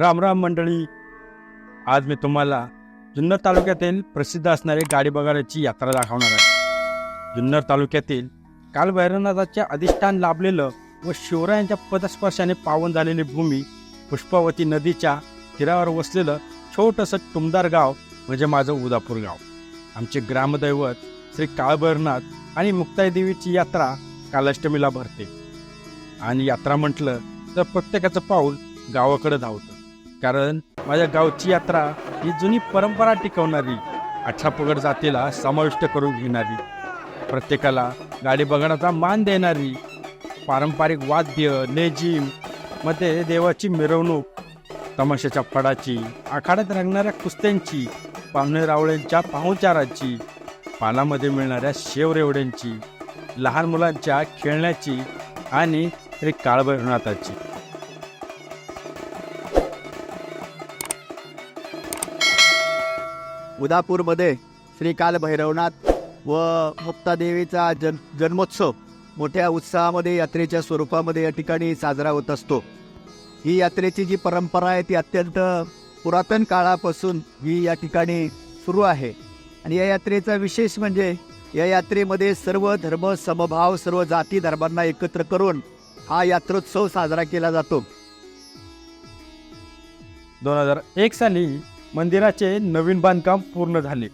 राम राम मंडळी. आज मी तुम्हाला जुन्नर तालुक्यातील प्रसिद्ध असणारी गाडी बघाड्याची यात्रा दाखवणार आहे. जुन्नर तालुक्यातील कालभैरवनाथाचे अधिष्ठान लाभलेलं व शिवरायांच्या पदस्पर्शाने पावन झालेली भूमी पुष्पावती नदीच्या तीरावर वसलेलं छोटंसं टुमदार गाव म्हणजे माझं उदापूर गाव. आमचे ग्रामदैवत श्री काळभैरनाथ आणि मुक्ताई देवीची यात्रा कालाष्टमीला भरते. आणि यात्रा म्हटलं तर प्रत्येकाचं पाऊल गावाकडे धावतं. कारण माझ्या गावची यात्रा ही जुनी परंपरा टिकवणारी अठरापगड जातीला समाविष्ट करून घेणारी प्रत्येकाला गाडी बघण्याचा मान देणारी पारंपरिक वाद्य लेझिममध्ये देवाची मिरवणूक तमाशाच्या फडाची आखाड्यात रंगणाऱ्या कुस्त्यांची पाहुणे रावळ्यांच्या पाहुणचाराची पानामध्ये मिळणाऱ्या शेवरेवड्यांची लहान मुलांच्या खेळण्याची आणि श्री काळभैरवनाथाची. उदापूरमध्ये श्री कालभैरवनाथ व मुक्तादेवीचा जन जन्मोत्सव मोठ्या उत्साहामध्ये यात्रेच्या स्वरूपामध्ये या ठिकाणी साजरा होत असतो. ही यात्रेची जी परंपरा आहे ती अत्यंत पुरातन काळापासून ही या ठिकाणी सुरू आहे. आणि या यात्रेचा विशेष म्हणजे या यात्रेमध्ये सर्व धर्म समभाव सर्व जाती धर्मांना एकत्र करून हा यात्रोत्सव साजरा केला जातो. दोन हजार एक साली मंदिराचे नवीन बांधकाम पूर्ण झाले.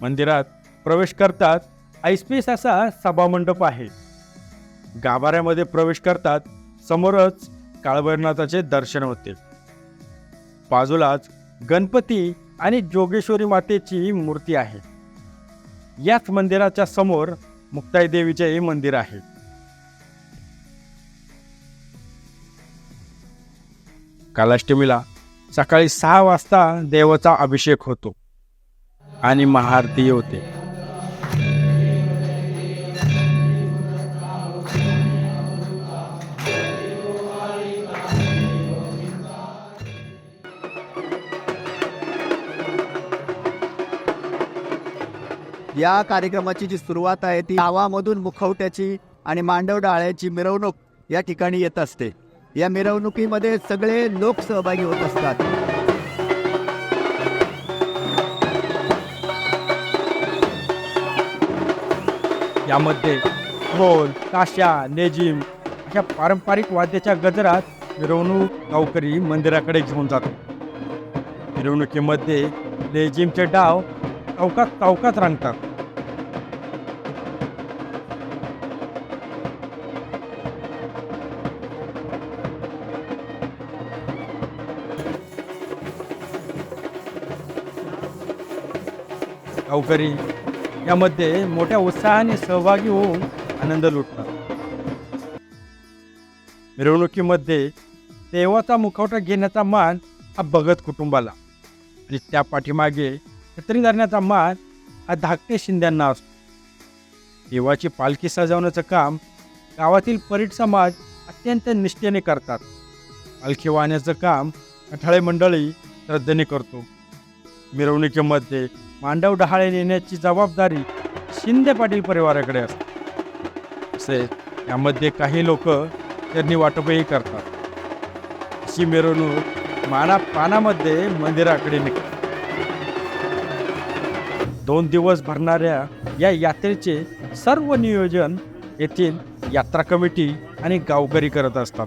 मंदिरात प्रवेश करतात ऐसपीस असा सभामंडप आहे. गाभाऱ्यामध्ये प्रवेश करतात समोरच काळभैरनाथाचे दर्शन होते. बाजूलाच गणपती आणि जोगेश्वरी मातेची मूर्ती आहे. याच मंदिराच्या समोर मुक्ताई देवीचे मंदिर आहे. कालाष्टमीला सकाळी सहा वाजता देवाचा अभिषेक होतो आणि महाआरती होते. या कार्यक्रमाची जी सुरुवात आहे ती गावामधून मुखवट्याची आणि मांडव डाळ्याची मिरवणूक या ठिकाणी येत असते. या मिरवणुकीमध्ये सगळे लोक सहभागी होत असतात. यामध्ये ढोल ताशा लेझिम अशा पारंपरिक वाद्याच्या गजरात मिरवणूक गावकरी मंदिराकडे घेऊन जातो. मिरवणुकीमध्ये लेझिमचे डाव चौकात चौकात रांगतात. गावकरी यामध्ये मोठ्या उत्साहाने सहभागी होऊन आनंद लुटणार मिरवणुकीमध्ये देवाचा मुखवटा घेण्याचा मान हा भगत कुटुंबाला. आणि त्या पाठीमागे छत्री धरण्याचा मान हा धाकटे शिंद्यांना असतो. देवाची पालखी सजवण्याचं काम गावातील परीट समाज अत्यंत निष्ठेने करतात. पालखी वाहण्याचं काम अठाळे मंडळी श्रद्धेने करतो. मिरवणुकीमध्ये मांडव डहाळे नेण्याची जबाबदारी शिंदे पाटील परिवाराकडे असते. असे यामध्ये काही लोक त्यांनी वाटपही करतात. अशी मिरवणूक माना पानामध्ये मंदिराकडे निघते. दोन दिवस भरणाऱ्या या यात्रेचे सर्व नियोजन येथील यात्रा कमिटी आणि गावकरी करत असतात.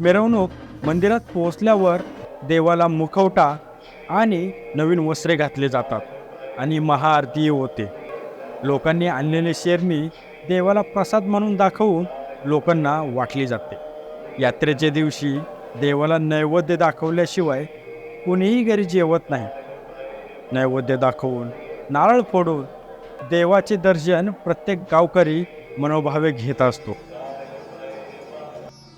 मिरवणूक मंदिरात पोहोचल्यावर देवाला मुखवटा आणि नवीन वस्त्रे घातले जातात आणि महाआरती होते. लोकांनी आणलेली शेरणी देवाला प्रसाद म्हणून दाखवून लोकांना वाटली जाते. यात्रेच्या दिवशी देवाला नैवेद्य दाखवल्याशिवाय कुणीही घरी जेवत नाही. नैवेद्य दाखवून नारळ फोडून देवाचे दर्शन प्रत्येक गावकरी मनोभावे घेत असतो.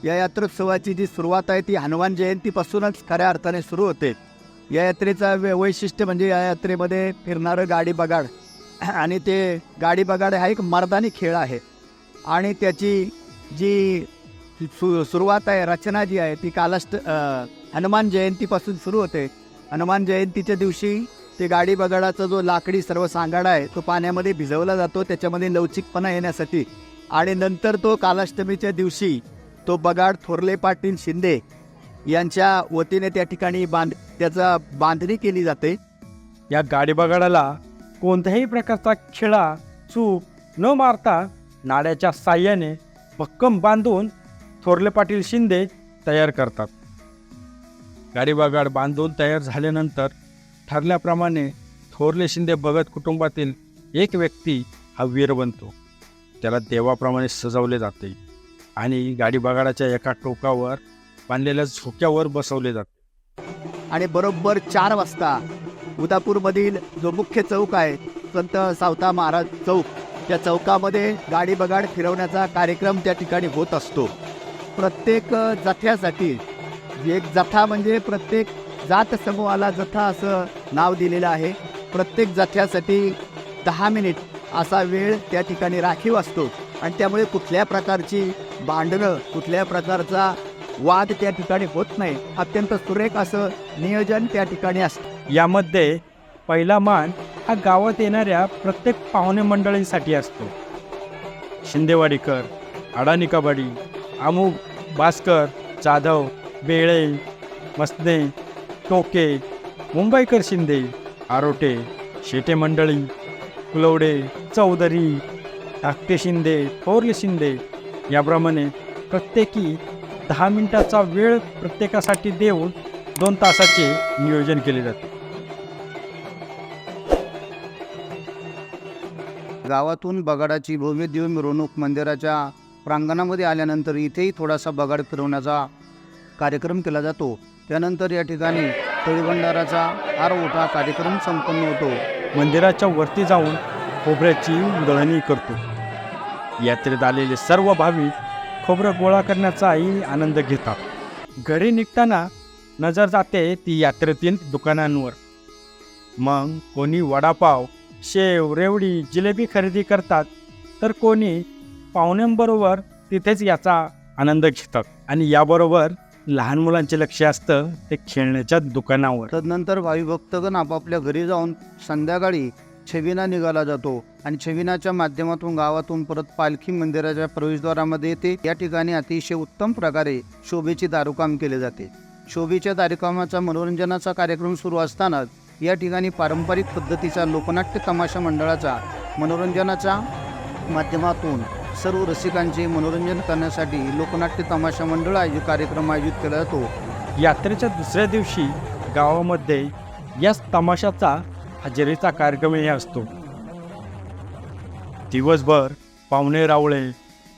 या यात्रोत्सवाची जी सुरुवात आहे ती हनुमान जयंतीपासूनच खऱ्या अर्थाने सुरू होते. या यात्रेचा वै- वैशिष्ट्य म्हणजे या यात्रेमध्ये फिरणारं गाडी बगाड. आणि ते गाडी बगाड हा एक मर्दानी खेळ आहे. आणि त्याची जी सु सुरुवात आहे रचना जी आहे ती कालाष्ट हनुमान जयंतीपासून सुरू होते. हनुमान जयंतीच्या दिवशी ते गाडी बगाडाचा जो लाकडी सर्व सांगाडा आहे तो पाण्यामध्ये भिजवला जातो. त्याच्यामध्ये लवचिकपणा येण्यासाठी. आणि नंतर तो कालाष्टमीच्या दिवशी तो बगाड थोरले पाटील शिंदे यांच्या वतीने त्या ठिकाणी बांध त्याचा बांधणी केली जाते. या गाडीबगाडाला कोणत्याही प्रकारचा खिळा चूक न मारता नाड्याच्या साह्याने भक्कम बांधून थोरले पाटील शिंदे तयार करतात. गाडीबगाड बांधून तयार झाल्यानंतर ठरल्याप्रमाणे थोरले शिंदे भगत कुटुंबातील एक व्यक्ती हा वीर बनतो. त्याला देवाप्रमाणे सजवले जाते आणि गाडीबगाडाच्या एका टोकावर बांधलेल्या झोक्यावर बसवले जाते. आणि बरोबर चार वाजता उदापूरमधील जो मुख्य चौक आहे संत सावता महाराज चौक त्या चौकामध्ये गाडी बगाड फिरवण्याचा कार्यक्रम त्या ठिकाणी होत असतो. प्रत्येक जथ्यासाठी एक जथा म्हणजे प्रत्येक जात समूहाला जथा असं नाव दिलेलं आहे. प्रत्येक जथ्यासाठी दहा मिनिट असा वेळ त्या ठिकाणी राखीव असतो. आणि त्यामुळे कुठल्या प्रकारची भांडणं कुठल्या प्रकारचा वाद त्या ठिकाणी होत नाही. अत्यंत सुरेख असं नियोजन त्या ठिकाणी असतं. यामध्ये पहिला मान हा गावात येणाऱ्या प्रत्येक पाहुणे मंडळींसाठी असतो. शिंदेवाडीकर अडाणी कबाडी अमुक भास्कर जाधव बेळे मसने टोके मुंबईकर शिंदे आरोटे शेटे मंडळी कुलवडे चौधरी धाकटे शिंदे थोरले शिंदे याप्रमाणे प्रत्येकी दहा मिनिटाचा वेळ प्रत्येकासाठी देऊन दोन तासाचे नियोजन केले जाते. गावातून बगाडाची भव्य दिव्य मिरवणूक मंदिराच्या प्रांगणामध्ये आल्यानंतर इथेही थोडासा बगाड फिरवण्याचा कार्यक्रम केला जातो. त्यानंतर या ठिकाणी तळीभंडाराचा हार ओटा कार्यक्रम संपन्न होतो. मंदिराच्या वरती जाऊन खोबऱ्याची उधळणी करतो. यात्रेत आलेले सर्व भाविक खोबरं गोळा करण्याचाही आनंद घेतात. घरी निघताना नजर जाते ती यात्रेतील दुकानांवर. मग कोणी वडापाव शेव रेवडी जिलेबी खरेदी करतात तर कोणी पाहुण्यांबरोबर तिथेच याचा आनंद घेतात. आणि याबरोबर लहान मुलांचे लक्ष असतं ते खेळण्याच्या दुकानावर. तदनंतर भावी भक्तगण आपापल्या घरी जाऊन संध्याकाळी छविना निघाला जातो आणि छविनाच्या माध्यमातून गावातून परत पालखी मंदिराच्या प्रवेशद्वारामध्ये येते. या ठिकाणी अतिशय उत्तम प्रकारे शोभेचे दारुकाम केले जाते. शोभेच्या दारुकामाचा मनोरंजनाचा कार्यक्रम सुरू असतानाच या ठिकाणी पारंपरिक पद्धतीचा लोकनाट्य तमाशा मंडळाचा मनोरंजनाच्या माध्यमातून सर्व रसिकांचे मनोरंजन करण्यासाठी लोकनाट्य तमाशा मंडळ आयोजित कार्यक्रम आयोजित केला जातो. यात्रेच्या दुसऱ्या दिवशी गावामध्ये याच तमाशाचा हजेरीचा कार्यक्रमही असतो. दिवसभर पाहुणे रावळे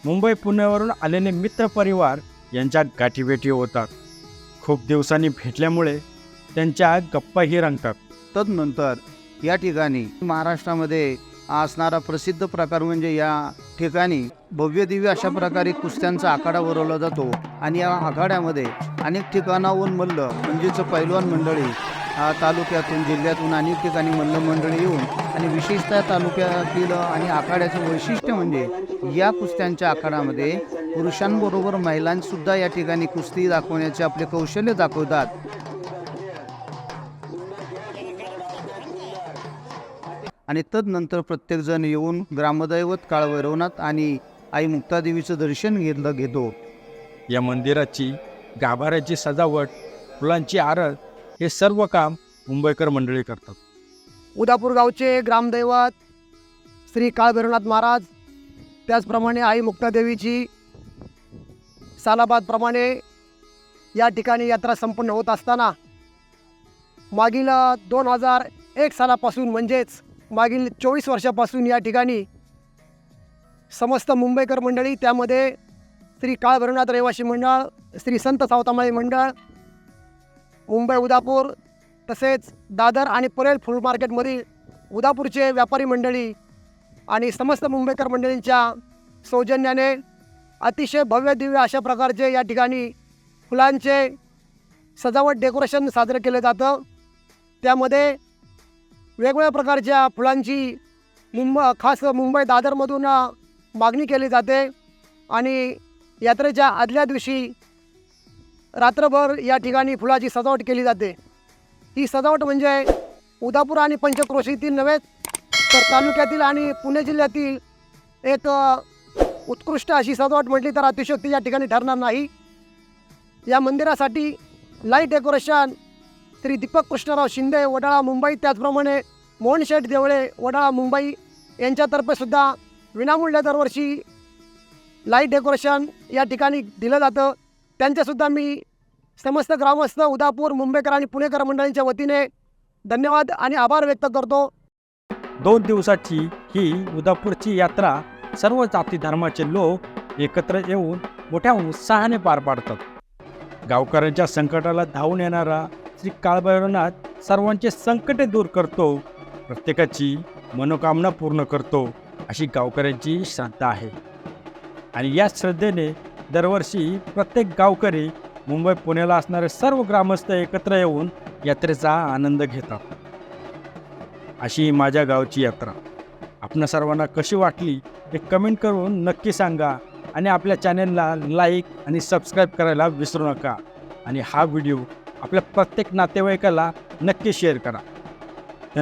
मुंबई पुण्यावरून आलेले मित्रपरिवार यांच्या गाठीभेटी होतात. खूप दिवसांनी भेटल्यामुळे त्यांच्या गप्पाही रंगतात. तदनंतर या ठिकाणी महाराष्ट्रामध्ये असणारा प्रसिद्ध प्रकार म्हणजे या ठिकाणी भव्य दिव्य अशा प्रकारे कुस्त्यांचा आखाडा भरवला जातो. आणि या आखाड्यामध्ये अनेक ठिकाणाहून मल्ल म्हणजेच पैलवान मंडळी तालुक्यातून जिल्ह्यातून अनेक ठिकाणी मल्ल मंडळी येऊन आणि विशेषतः तालुक्यातील आणि आखाड्याचं वैशिष्ट्य म्हणजे या कुस्त्यांच्या आखाड्यामध्ये पुरुषांबरोबर महिलांसुद्धा या ठिकाणी कुस्ती दाखवण्याचे आपले कौशल्य दाखवतात. आणि तदनंतर प्रत्येकजण येऊन ग्रामदैवत काळभैरवनाथ आणि आई मुक्तादेवीचं दर्शन घेतलं घेतो. या मंदिराची गाभाऱ्याची सजावट फुलांची आरत हे सर्व काम मुंबईकर मंडळी करतात. उदापूर गावचे ग्रामदैवत श्री काळभैरवनाथ महाराज त्याचप्रमाणे आई मुक्तादेवीची सालाबादप्रमाणे या ठिकाणी यात्रा संपन्न होत असताना मागील दोन हजार एक सालापासून म्हणजेच मागील चोवीस वर्षापासून या ठिकाणी समस्त मुंबईकर मंडळी त्यामध्ये श्री काळभैरवनाथ रहिवासी मंडळ श्री संत सावतामाळी मंडळ मुंबई उदापूर तसेच दादर आणि परेल फूड मार्केटमधील उदापूरचे व्यापारी मंडळी आणि समस्त मुंबईकर मंडळींच्या सौजन्याने अतिशय भव्य दिव्य अशा प्रकारचे या ठिकाणी फुलांचे सजावट डेकोरेशन साजरं केलं जातं. त्यामध्ये वेगवेगळ्या प्रकारच्या फुलांची मुंब खास मुंबई दादरमधून मागणी केली जाते आणि यात्रेच्या आदल्या दिवशी रात्रभर या ठिकाणी फुलाची सजावट केली जाते. ही सजावट म्हणजे उदापूर आणि पंचक्रोशीतील नव्हे तर तालुक्यातील आणि पुणे जिल्ह्यातील एक उत्कृष्ट अशी सजावट म्हटली तर अतिशयोक्ती या ठिकाणी ठरणार नाही. या मंदिरासाठी लाइट डेकोरेशन श्री दीपक कृष्णराव शिंदे वडाळा मुंबई त्याचप्रमाणे मोहन शेठ देवळे वडाळा मुंबई यांच्यातर्फे सुद्धा विनामूल्य दरवर्षी लाइट डेकोरेशन या ठिकाणी दिलं जातं. त्यांच्यासुद्धा मी समस्त ग्रामस्थ उदापूर मुंबईकर आणि पुणेकर मंडळींच्या वतीने धन्यवाद आणि आभार व्यक्त करतो. दोन दिवसाची ही उदापूरची यात्रा सर्व जाती धर्माचे लोक एकत्र येऊन मोठ्या उत्साहाने पार पाडतात. गावकऱ्यांच्या संकटाला धावून येणारा श्री काळभैरवनाथ सर्वांचे संकटे दूर करतो प्रत्येकाची मनोकामना पूर्ण करतो अशी गावकऱ्यांची श्रद्धा आहे. आणि या श्रद्धेने दरवर्षी प्रत्येक गावकरी मुंबई पुण्याला असणारे सर्व ग्रामस्थ एकत्र येऊन यात्रेचा आनंद घेतात. अशी माझ्या गावची यात्रा. आपणा सर्वांना कशी वाटली हे कमेंट करून नक्की सांगा आणि आपल्या चॅनेलला लाईक आणि सबस्क्राईब करायला विसरू नका. आणि हा व्हिडिओ आपल्या प्रत्येक नातेवाईकाला नक्की शेअर करा.